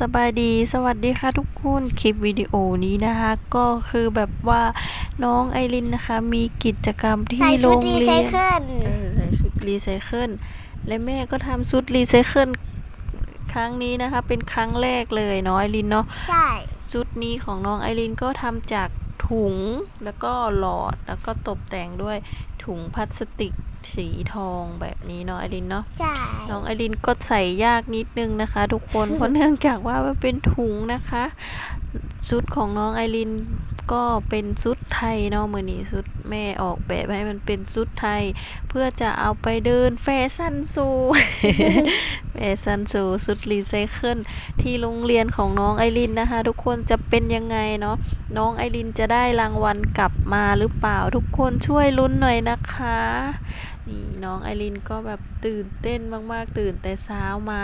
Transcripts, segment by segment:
สบายดีสวัสดีค่ะทุกคนคลิปวิดีโอนี้นะคะ ก็คือแบบว่าน้องไอรินนะคะ มีกิจกรรมที่ใส่โรชุดงรีเรีไซยนเคิลเออใส่ชุดรีไซเคิลและแม่ก็ทำชุดรีไซเคิลครั้งนี้นะคะ เป็นครั้งแรกเลยเนาะไอรินเนาะใช่ชุดนี้ของน้องไอรินก็ทำจากถุงแล้วก็หลอดแล้วก็ตกแต่งด้วยถุงพลาสติก สีทองแบบนี้เนาะไอรินเนาะใช่น้องไอรินก็ใส่ยากนิดนึงนะคะ ทุกคนเพราะเนื่องจากว่ามันเป็นถุงนะคะชุดของน้องไอริน ก็เป็นชุดไทยเนาะมือนี้ชุดแม่ออกแบบให้มันเป็นชุดไทย เพื่อจะเอาไปเดินแฟชั่นโซแฟชั่นโซชุดรีไซเคิลที่โรงเรียนของน้องไอรินนะคะ ทุกคนจะเป็นยังไงเนาะน้องไอรินจะได้รางวัลกลับมาหรือเปล่า ทุกคนช่วยลุ้นหน่อยนะคะนี่น้องไอรินก็แบบตื่นเต้นมากๆ ตื่นแต่เช้ามา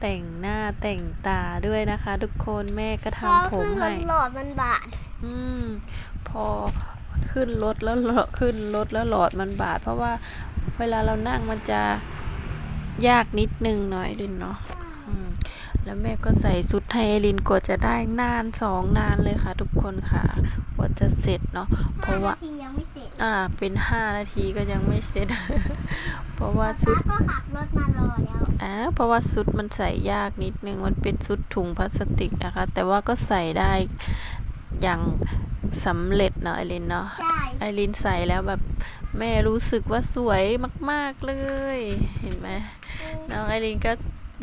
แต่งหน้าแต่งตาด้วยนะคะ ทุกคนแม่ก็ทำผมให้หลอดมันบาด อืม พอขึ้นรถแล้วหลอดขึ้นรถแล้วหลอดมันบาด เพราะว่าเวลาเรานั่งมันจะยากนิดนึงหน่อยลินเนาะอืมแล้วแม่ก็ใส่ชุดให้ไอรินกว่าจะได้นานสองนานเลยค่ะ ทุกคนค่ะกว่าจะเสร็จเนาะเพราะว่าทียังไม่เสร็จอ่าเป็นห้านาทีก็ยังไม่เสร็จ เพราะว่าชุดป้าก็ขับรถมารอแล้วอ่าเพราะว่าชุดมันใส่ยากนิดนึงมันเป็นชุดถุงพลาสติกนะคะ แต่ว่าก็ใส่ได้ อย่างสำเร็จเนาะไอรินเนาะใช่ไอรินใส่แล้วแบบแม่รู้สึกว่าสวยมาก ๆเลย เห็นไหมน้องไอรินก็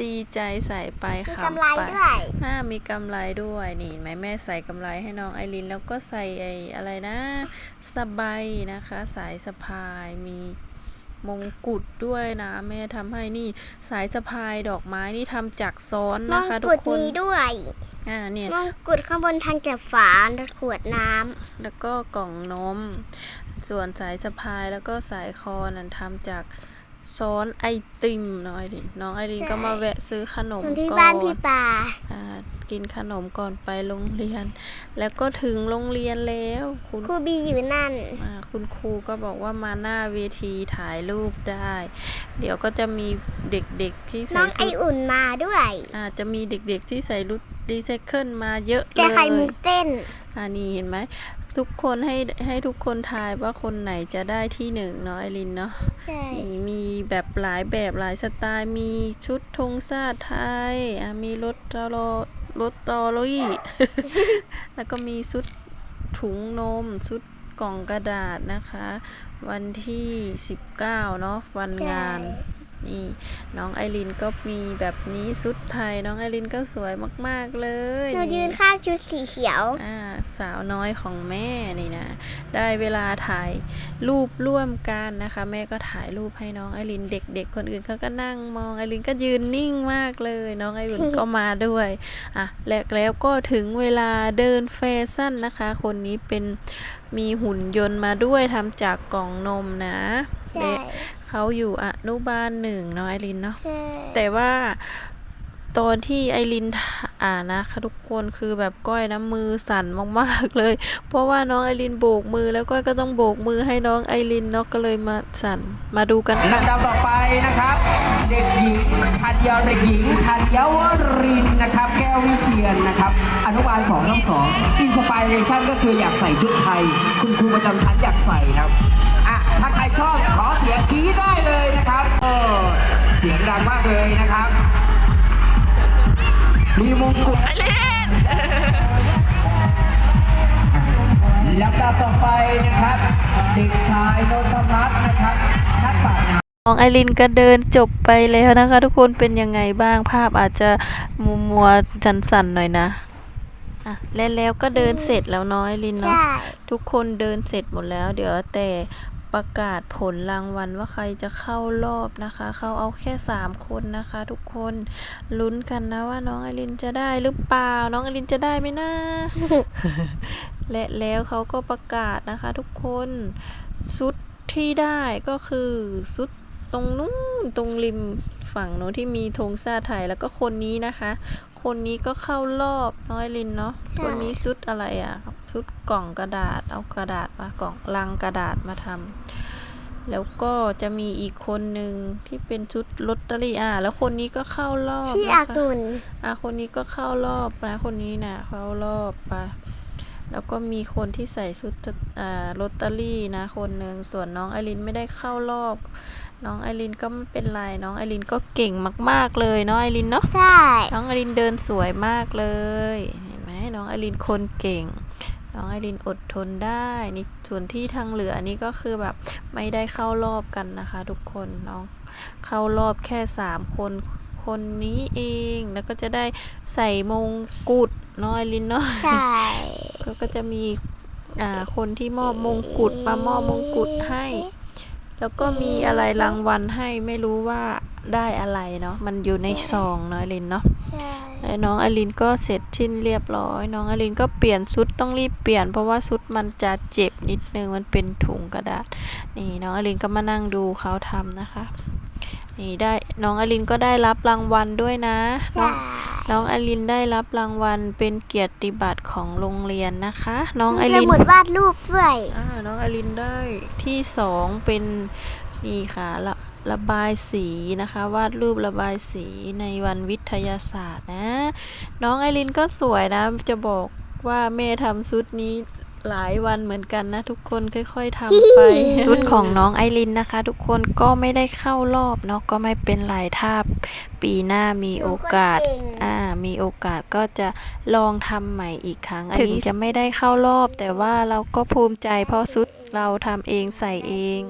ดีใจใส่ไปมีขำกำไรไปด้วยอ่ามีกำไรด้วยนี่เห็นไหมแม่ใส่กำไรให้น้องไอรินแล้วก็ใส่ไออะไรนะสบายนะคะ สายสะพายมีมงกุฎด้วยนะ แม่ทำให้นี่สายสะพายดอกไม้นี่ทำจากซ้อนมนะงคะทุกุกฎคน มีด้วย อ่าเนี่ยมงกุฎข้างบนทางจากฝาขวดน้แล้วก็กล่องนม ส่วนสายสะพายแล้วก็สายคอนั่นทำจาก ซ้อนไอติมน้อยดิน้องไอรินก็มาแวะซื้อขนำมเหมือนที่ก่บ้านอพี่นปาอ่ากินขนมก่อนไปโรงเรียน แล้วก็ถึงโรงเรียนแล้ว คุณครูบีอยู่นั่นอ่าคุณครูก็บอกว่ามาหน้าเวทีถ่ายรูปได้ เดี๋ยวก็จะมีเด็กๆที่น้ใส่องไอชุดอุ่นมาด้วยอ่าจะมีเด็กๆที่ใส่รุดรีไซเคิลมาเยอะเลยแต่ไข่มุกเต้นอันนี้เห็นไหม ทุกคนให้ให้ทุกคนทายว่าคนไหนจะได้ที่หนึ่งเนาะไอรินเนาะใช่นี่มีแบบหลายแบบหลายสไตล์มีชุดธงชาติไทยอะมีรถตอรอรถตอรี่แล้วก็มีชุดถุงนมชุดกล่องกระดาษนะคะ วันที่ 19 เนาะวันงาน นี่น้องไอรินก็มีแบบนี้ชุดไทย น้องไอรินก็สวยมาก ๆ เลยหนูยืนข้างชุดสีเขียวอ่าสาวน้อยของแม่นี่นะ ได้เวลาถ่ายรูปร่วมกันนะคะ แม่ก็ถ่ายรูปให้น้องไอรินเด็ก ๆ คนอื่นเขาก็นั่งมองไอรินก็ยืนนิ่งมากเลย น้องไอรินก็มาด้วยอะแล้วแล้วก็ถึงเวลาเดินแฟชั่นนะคะ คนนี้เป็น มีหุ่นยนต์มาด้วยทำจากกล่องนมนะใช่และเขาอยู่อนุบาลหนึ่งเนาะไอรินเนาะใช่แต่ว่าตอนที่ไอรินอ่านนะคะทุกคนคือแบบก้อยน้ำมือสั่นมากๆเลย เพราะว่าน้องไอรินโบกมือแล้วก้อยก็ต้องโบกมือให้น้องไอรินเนาะก็เลยมาสั่นมาดูกันค่ะลำดับต่อไปนะครับ เด็กหญิงธัญเด็กหญิงธัญว ชียนนะครับอนุบาล2ทั้งสองอินสปิเรชันก็คืออยากใส่ชุดไทย คุณครูประจำชั้นอยากใส่ครับอะถ้าใครชอบขอเสียงกรี๊ดได้เลยนะครับเออเสียงดังมากเลยนะครับ มีมงกุฎลำดับต่อไปนะครับ เด็กชายนนทพัฒน์นะครับทัดปาก น้ำน้องไอรินก็เดินจบไปแล้วนะคะ ทุกคนเป็นยังไงบ้างภาพอาจจะมัวมัวๆจันสั่นๆหน่อยนะอะและแล้วก็เดินเสร็จแล้วเน้องไอรินเนาะใช่ทุกคนเดินเสร็จหมดแล้ว เดี๋ยวแต่ประกาศผลรางวัลว่าใครจะเข้ารอบนะคะ เขาเอาแค่สามคนนะคะ ทุกคนลุ้นกันนะว่าน้องไอรินจะได้หรือเปล่า น้องไอรินจะได้ไหมนะ และแล้วเขาก็ประกาศนะคะ ทุกคนชุดที่ได้ก็คือชุด ตรงนู้นตรงริมฝั่งโน้นที่มีธงชาติไทยแล้วก็คนนี้นะคะ คนนี้ก็เข้ารอบน้อยลินเนาะใช่คนนี้ชุดอะไรอะชุดกล่องกระดาษเอากระดาษมากล่องลังกระดาษมาทำแล้วก็จะมีอีกคนหนึ่งที่เป็นชุดลอตเตอรี่อ่าแล้วคนนี้ก็เข้ารอบที่นะอาคะกุลอะคนนี้ก็เข้ารอบนะคนนี้นะเข้ารอบไป แล้วก็มีคนที่ใส่ชุดอ่าลอตเตอรี่นะคนหนึ่งส่วนน้องไอรินไม่ได้เข้ารอบ น้องไอรินก็ไม่เป็นไรน้องไอรินก็เก่งมาก ๆเลยเนาะไอรินเนาะใช่น้องไอรินเดินสวยมากเลยเห็นไหมน้องไอรินคนเก่ง น้องไอรินอดทนได้นี่ส่วนที่ทางเหลือนี่ก็คือแบบไม่ได้เข้ารอบกันนะคะ ทุกคนน้องเข้ารอบแค่สามคนคนนี้เองแล้วก็จะได้ใส่มงกุฎน้องไอรินเนาะใช่ แล้วก็จะมีอ่าคนที่มอบมงกุฎมามอบมงกุฎให้ แล้วก็มีอะไรรางวัลให้ไม่รู้ว่าได้อะไรเนาะมันอยู่ในซองเนาะไอรินเนาะใช่และน้องอลินก็เสร็จชิ้นเรียบร้อย น้องอลินก็เปลี่ยนชุดต้องรีบเปลี่ยน เพราะว่าชุดมันจะเจ็บนิดนึงมันเป็นถุงกระดาษ นี่น้องอลินก็มานั่งดูเขาทำนะคะ นี่ได้ น้องอลินก็ได้รับรางวัลด้วยนะ น้ใช่องน้องอลินได้รับรางวัลเป็นเกียรติบัตรของโรงเรียนนะคะ น้องอมีสลินมุดวาดรูปด้วยอ่าน้องอลินได้ที่สองเป็นนี่ค่ะระระบายสีนะคะ วาดรูประบายสีในวันวิทยาศาสตร์นะ น้องไอรินก็สวยนะ จะบอกว่าแม่ทำชุดนี้ หลายวันเหมือนกันนะ ทุกคนค่อย ๆทำไป ชุดของน้องไอรินนะคะ ทุกคนก็ไม่ได้เข้ารอบเนาะก็ไม่เป็นไรถ้าปีหน้ามีโอกาสหนูก็เก่งอ่ามีโอกาสก็จะลองทำใหม่อีกครั้งถึงจะไม่ได้เข้ารอบ แต่ว่าเราก็ภูมิใจเพราะชุดเราทำเองใส่เอง